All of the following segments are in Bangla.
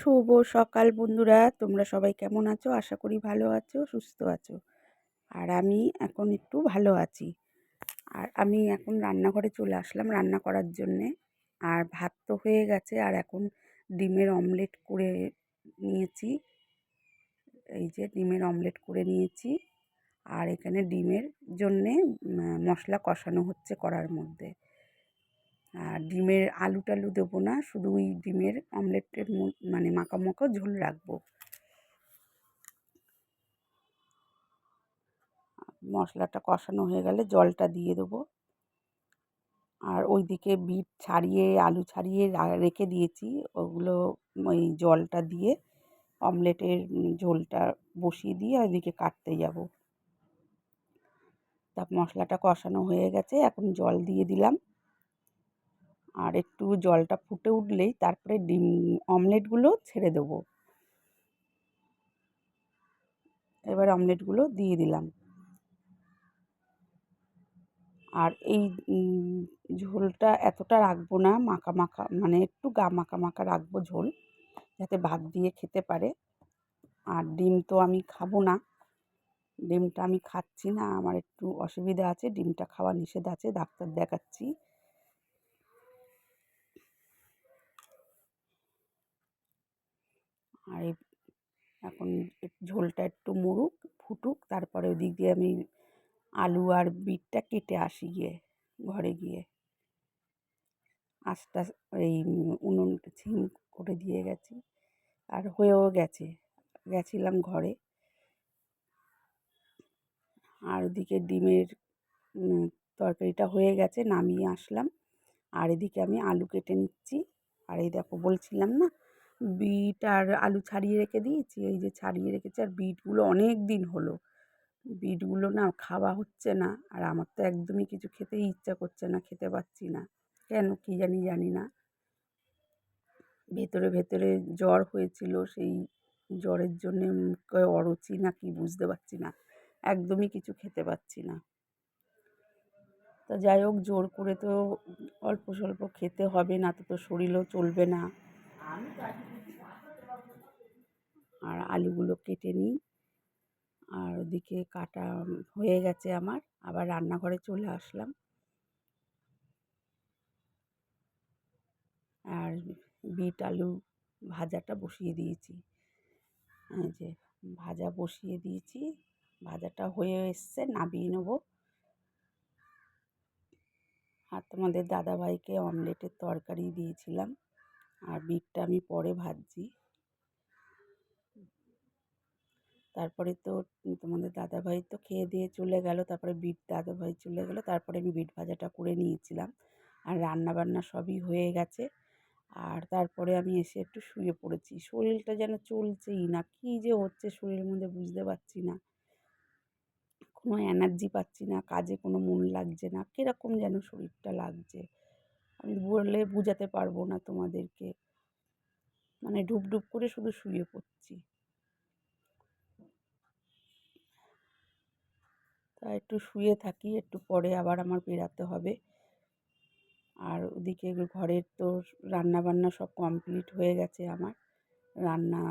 শুভ সকাল বন্ধুরা। তোমরা সবাই কেমন আছো? আশা করি ভালো আছো, সুস্থ আছো। আর আমি এখন একটু ভালো আছি। আর আমি এখন রান্নাঘরে চলে আসলাম রান্না করার জন্যে। আর ভাত তো হয়ে গেছে, আর এখন ডিমের অমলেট করে নিয়েছি। এই যে ডিমের অমলেট করে নিয়েছি। আর এখানে ডিমের জন্যে মশলা কষানো হচ্ছে করার মধ্যে। আর ডিমের আলু টালু দেবো না, শুধু ওই ডিমের অমলেটের মানে মাখা মাখা ঝোল রাখব। মশলাটা কষানো হয়ে গেলে জলটা দিয়ে দেবো। আর ওইদিকে বিট ছাড়িয়ে, আলু ছাড়িয়ে রেখে দিয়েছি, ওগুলো ওই জলটা দিয়ে অমলেটের ঝোলটা বসিয়ে দিয়ে ওইদিকে কাটতে যাব। তা মশলাটা কষানো হয়ে গেছে, এখন জল দিয়ে দিলাম। আর একটু জলটা ফুটে উঠলেই তারপরে ডিম, অমলেটগুলো ছেড়ে দেবো। এবার অমলেটগুলো দিয়ে দিলাম। আর এই ঝোলটা এতটা রাখব না, মাখা মাখা মানে একটু গা মাখা মাখা রাখব ঝোল, যাতে ভাত দিয়ে খেতে পারে। আর ডিম তো আমি খাব না, ডিমটা আমি খাচ্ছি না, আমার একটু অসুবিধা আছে, ডিমটা খাওয়া নিষেধ আছে, ডাক্তার দেখাচ্ছি। আর এখন ঝোলটা একটু মরুক, ফুটুক, তারপরে ওদিক দিয়ে আমি আলু আর বিটটা কেটে আসি গিয়ে ঘরে গিয়ে। আস্তে এই উনুন ছিম করে দিয়ে গেছি। আর হয়েও গেছে, গেছিলাম ঘরে। আর ওদিকে ডিমের তরকারিটা হয়ে গেছে, নামিয়ে আসলাম। আর এদিকে আমি আলু কেটে নিচ্ছি। আর এই দেখো বলছিলাম না বিট আর আলু ছাড়িয়ে রেখে দিয়েছি, এই যে ছাড়িয়ে রেখেছি। আর বিটগুলো অনেক দিন হলো। বিটগুলো না খাওয়া হচ্ছে না। আর আমার তো একদমই কিছু খেতেই ইচ্ছা করছে না, খেতে পাচ্ছি না। কেন কী জানি জানি না। ভেতরে ভেতরে জ্বর হয়েছিল, সেই জ্বরের জন্যে অরুচি না কি বুঝতে পারছি না। একদমই কিছু খেতে পাচ্ছি না। তা যাই হোক, জোর করে তো অল্প স্বল্প খেতে হবে, না তো তো শরীরও চলবে না। আর আলুগুলো কেটে নিই। আর ওদিকে কাটা হয়ে গেছে আমার, আবার রান্নাঘরে চলে আসলাম। আর বিট আলু ভাজাটা বসিয়ে দিয়েছি। যে ভাজা বসিয়ে দিয়েছি, ভাজাটা হয়ে এসছে, নামিয়ে নেব। আর তোমাদের দাদাভাইকে অমলেটের তরকারি দিয়েছিলাম। আর বিটটা আমি পরে ভাজছি। তারপরে তো তোমাদের দাদাভাই তো খেয়ে দিয়ে চলে গেল, তারপরে বিট দাদাভাই চলে গেলো, তারপরে আমি বিট ভাজাটা করে নিয়েছিলাম। আর রান্না বান্না সবই হয়ে গেছে। আর তারপরে আমি এসে একটু শুয়ে পড়েছি। শরীরটা যেন চলছেই না, কী যে হচ্ছে শরীরের মধ্যে বুঝতে পারছি না। কোনো এনার্জি পাচ্ছি না, কাজে কোনো মন লাগছে না, কীরকম যেন শরীরটা লাগছে। আমি বললে বোঝাতে পারব না তোমাদেরকে। মানে ডুব ডুব করে শুধু শুয়ে পড়ছি। তা একটু শুয়ে থাকি, একটু পরে আবার আমার বেরাতে হবে। আর ওদিকে ঘরের তো রান্না বান্না সব কমপ্লিট হয়ে গেছে আমার। রান্না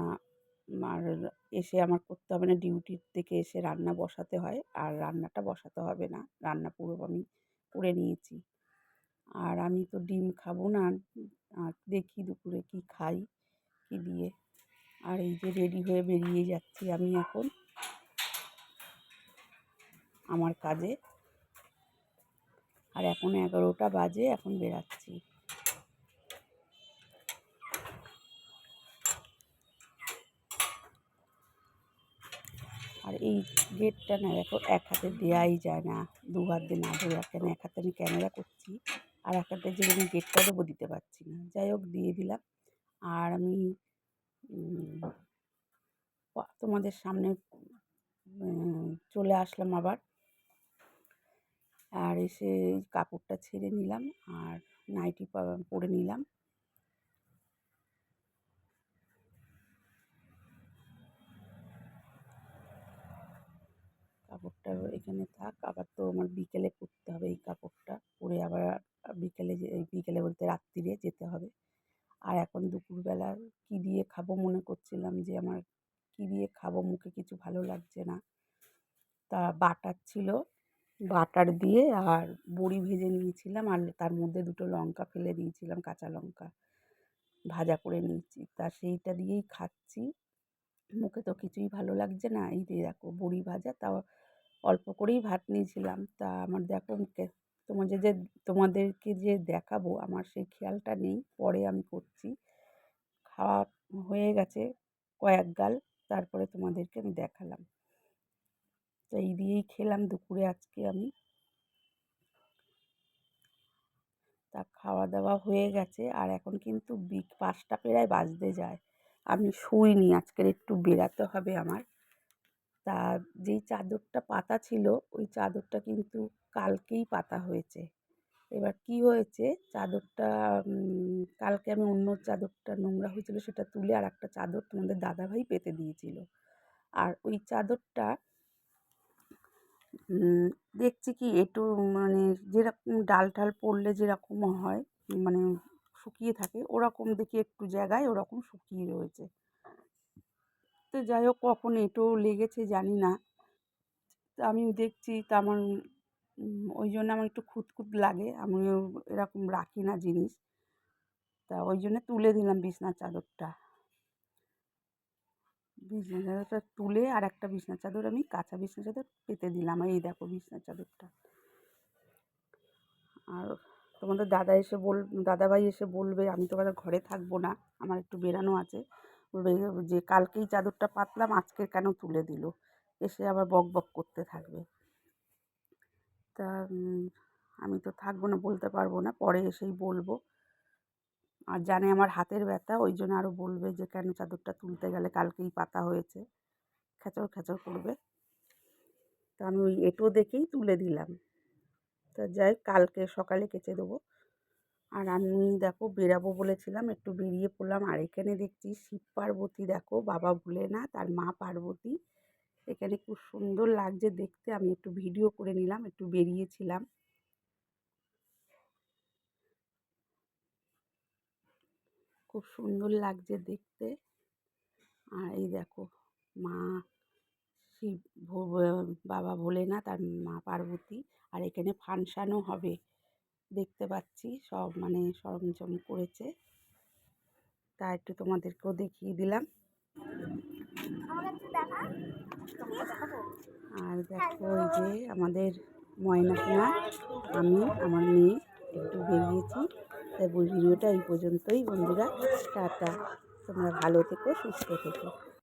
আর এসে আমার করতে হবে না ডিউটির থেকে এসে রান্না বসাতে হয়। আর রান্নাটা বসাতে হবে না, রান্না পুরো আমি করে নিয়েছি। আর আমি তো ডিম খাব না। আর দেখি দুপুরে কী খাই, কী দিয়ে। আর এই যে রেডি হয়ে বেরিয়ে যাচ্ছি আমি এখন আমার কাজে। আর এখন এগারোটা বাজে, এখন বেরাচ্ছি। আর এই গেটটা না দেখো, এক হাতে দেওয়াই যায় না। দু হাত দিয়ে না ধরে এক হাতে আমি ক্যামেরা করছি। আর একটা যে আমি গেটটা দেবো দিতে পারছি না। যাই হোক দিয়ে দিলাম। আর আমি তোমাদের সামনে চলে আসলাম আবার। আর এসে কাপড়টা ছেড়ে নিলাম। আর নাইটি পরে নিলাম। কাপড়টা এখানে থাক। আবার তো আমার বিকেলে পরতে হবে এই কাপড়টা। পরে আবার বিকেলে যে বিকেলে বলতে রাত্রিরে যেতে হবে। আর এখন দুপুরবেলা কী দিয়ে খাব মনে করছিলাম যে, আমার কী দিয়ে খাব মুখে কিছু ভালো লাগছে না। তা বাটার ছিল, বাটার দিয়ে আর বড়ি ভেজে নিয়েছিলাম আর তার মধ্যে দুটো লঙ্কা ফেলে দিয়েছিলাম, কাঁচা লঙ্কা ভাজা করে নিয়েছি। তা সেইটা দিয়েই খাচ্ছি। মুখে তো কিছুই ভালো লাগছে না। এই দেখো বড়ি ভাজা, তাও অল্প করেই ভাত নিয়েছিলাম। তা আমার দেখো তোমাদের যে তোমাদেরকে যে দেখাবো, আমার সেই খেয়ালটা নেই। পরে আমি করছি। খাওয়া হয়ে গেছে কয়েক গাল, তারপরে তোমাদেরকে আমি দেখালাম। তো এই দিয়েই খেলাম দুপুরে আজকে আমি। তা খাওয়া দাওয়া হয়ে গেছে, আর এখন কিন্তু বিক পাঁচটা প্রায় বাজতে যায়। আমি শুইনি, আজকের একটু বেরাতে হবে আমার। তা যেই চাদরটা পাতা ছিল, ওই চাদরটা কিন্তু কালকেই পাতা হয়েছে। এবার কি হয়েছে, চাদরটা কালকে আমি অন্য চাদরটা নোংরা হয়েছিল সেটা তুলে আর একটা চাদর তোমাদের দাদাভাই পেতে দিয়েছিল। আর ওই চাদরটা দেখছি কি একটু মানে যেরকম ডাল টাল পড়লে যেরকম হয় মানে শুকিয়ে থাকে, ওরকম দেখি একটু জায়গায় ওরকম শুকিয়ে রয়েছে। তো যাই হোক, কখন এঁটো লেগেছে জানি না। আমি দেখছি, তা আমার ওই জন্য আমার একটু খুঁতখুঁত লাগে, আমিও এরকম রাখি না জিনিস। তা ওই জন্য তুলে দিলাম বিছনার চাদরটা। বিছনা চাদরটা তুলে আর একটা বিছনার চাদর আমি কাঁচা বিছনা চাদর পেতে দিলাম, এই দেখো বিছনার চাদরটা। আর তোমাদের দাদা এসে বল, দাদাভাই এসে বলবে, আমি তো আবার ঘরে থাকব না, আমার একটু বেরানো আছে। যে কালকেই চাদরটা পাতলাম, আজকে কেন তুলে দিল? এসে আবার বক বক করতে থাকবে। তা আমি তো থাকব না বলতে পারব না, পরে এসেই বলব। আর জানে আমার হাতের ব্যথা, ওই জন্য আরও বলবে যে, কেন চাদরটা তুলতে গেলে কালকেই পাতা হয়েছে? খেচর খেচর করবে। তা আমি ওই এঁটো দেখেই তুলে দিলাম। তা যাই কালকে সকালে কেচে দেবো। আর আমি দেখো বেরাবো বলেছিলাম, একটু বেরিয়ে পড়লাম। আর এখানে দেখছি শিব পার্বতী দেখো, বাবা না তার মা পার্বতী। এখানে খুব সুন্দর লাগছে দেখতে। আমি একটু ভিডিও করে নিলাম, একটু বেরিয়েছিলাম। খুব সুন্দর লাগছে দেখতে। আর এই দেখো মা শিব বাবা ভোলেনাথ আর মা পার্বতী। আর এখানে ফাংশানও হবে। দেখতে পাচ্ছি, সব মানে সরঞ্জাম করেছে তা একটু তোমাদেরকেও দেখিয়ে দিলাম। আর দেখো ওই যে আমাদের ময়না ময়নাসোনা আমি, আমার মেয়ে একটু বেরিয়েছি। তাই ভিডিওটা এই পর্যন্তই বন্ধুরা। টাটা। তোমরা ভালো থেকো, সুস্থ থেকো।